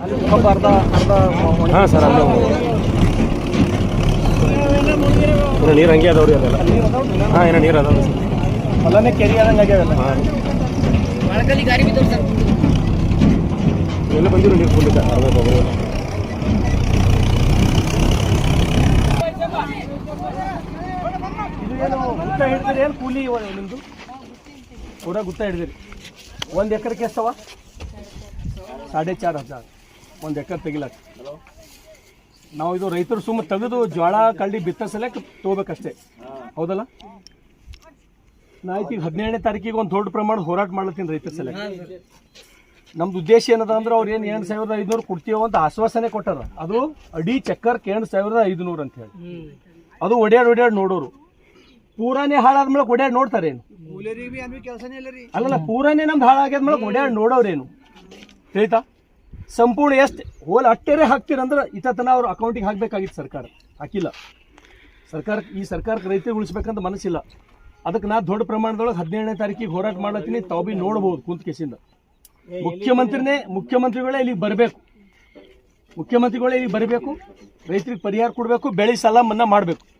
ಹಾಂ ಸರ್ ಅಲ್ಲೇ ನೀರು ಹಂಗೆ ಅದಾವ್ರಿ ಅದೆಲ್ಲ. ಹಾಂ ಏನೋ ನೀರು ಅದಾವ ಸರ್. ಹೊಲನೇ ಕೆರಿ ಆದಂಗೆ ಆಗ್ಯಾವಲ್ಲ ಹಾಂ. ಎಲ್ಲ ಬಂದಿರೋ ನೀರು ಫುಲ್. ಇದು ಏನು ಗುತ್ತ ಹಿಡಿದಿರಿ ಏನು ಕೂಲಿ ಇವ ನಿಮ್ಮದು ಪೂರ ಗುತ್ತ ಹಿಡಿದಿರಿ. ಒಂದು ಎಕರೆಗೆ ಎಷ್ಟವ ಸಾಡೆ ಚಾರ್ ಹಜಾರ್. ಒಂದು ಎಕರೆ ತೆಗಿಲಕ್ಕ ನಾವು ಇದು ರೈತರು ಸುಮ್ಮನೆ ತೆಗೆದು ಜೋಳ ಕಳ್ಳಿ ಬಿತ್ತ ಸಲಕ್ ತೊಗೋಬೇಕಷ್ಟೇ. ಹೌದಲ್ಲ? ನಾ ಆಯ್ತು ಈಗ ಹದಿನೇಳನೇ ತಾರೀಕಿಗೆ ಒಂದು ದೊಡ್ಡ ಪ್ರಮಾಣದ ಹೋರಾಟ ಮಾಡ್ಲತ್ತೀನಿ ರೈತರ ಸಲಕ್. ನಮ್ದು ಉದ್ದೇಶ ಏನದ ಅಂದ್ರೆ ಅವ್ರು ಏನು ಎರಡು ಸಾವಿರದ ಐದುನೂರು ಕೊಡ್ತೀವೋ ಅಂತ ಆಶ್ವಾಸನೆ ಕೊಟ್ಟಾರ. ಅದು ಅಡಿ ಚಕ್ಕರ್ಕ್ ಎರಡು ಸಾವಿರದ ಐದುನೂರು ಅಂತ ಹೇಳಿ. ಅದು ಒಡ್ಯಾಡ್ ಒಡ್ಯಾಡ್ ನೋಡೋರು. ಪೂರಾನೇ ಹಾಳಾದ್ಮೇಲೆ ಒಡ್ಯಾಡ್ ನೋಡ್ತಾರೇನು? ಅಲ್ಲಲ್ಲ ಪೂರಾನೇ ನಮ್ದು ಹಾಳಾಗ್ಯಾದ್ಮೇಲೆ ಒಡ್ಯಾಡ್ ನೋಡೋರೇನು? ತಿಳಿತಾ ಸಂಪೂರ್ಣ ಎಷ್ಟು ಹೋಲ್ ಅಟ್ಟೆರೆ ಹಾಕ್ತೀರಂದ್ರೆ ಇತತನ ಅವ್ರ ಅಕೌಂಟಿಗೆ ಹಾಕಬೇಕಾಗಿತ್ತು ಸರ್ಕಾರ. ಹಾಕಿಲ್ಲ. ಸರ್ಕಾರ ಈ ಸರ್ಕಾರಕ್ಕೆ ರೈತರು ಉಳಿಸ್ಬೇಕಂತ ಮನಸ್ಸಿಲ್ಲ. ಅದಕ್ಕೆ ನಾ ದೊಡ್ಡ ಪ್ರಮಾಣದೊಳಗೆ ಹದಿನೇಳನೇ ತಾರೀಕಿಗೆ ಹೋರಾಟ ಮಾಡ್ಲತ್ತೀನಿ. ತಾವು ಬಿ ನೋಡ್ಬೋದು ಕುಂತ ಕೇಸಿಂದ. ಮುಖ್ಯಮಂತ್ರಿನೇ ಮುಖ್ಯಮಂತ್ರಿಗಳೇ ಇಲ್ಲಿಗೆ ಬರಬೇಕು. ಮುಖ್ಯಮಂತ್ರಿಗಳೇ ಇಲ್ಲಿಗೆ ಬರಬೇಕು. ರೈತರಿಗೆ ಪರಿಹಾರ ಕೊಡಬೇಕು. ಬೆಳೆ ಸಾಲ ಮನ್ನಾ ಮಾಡಬೇಕು.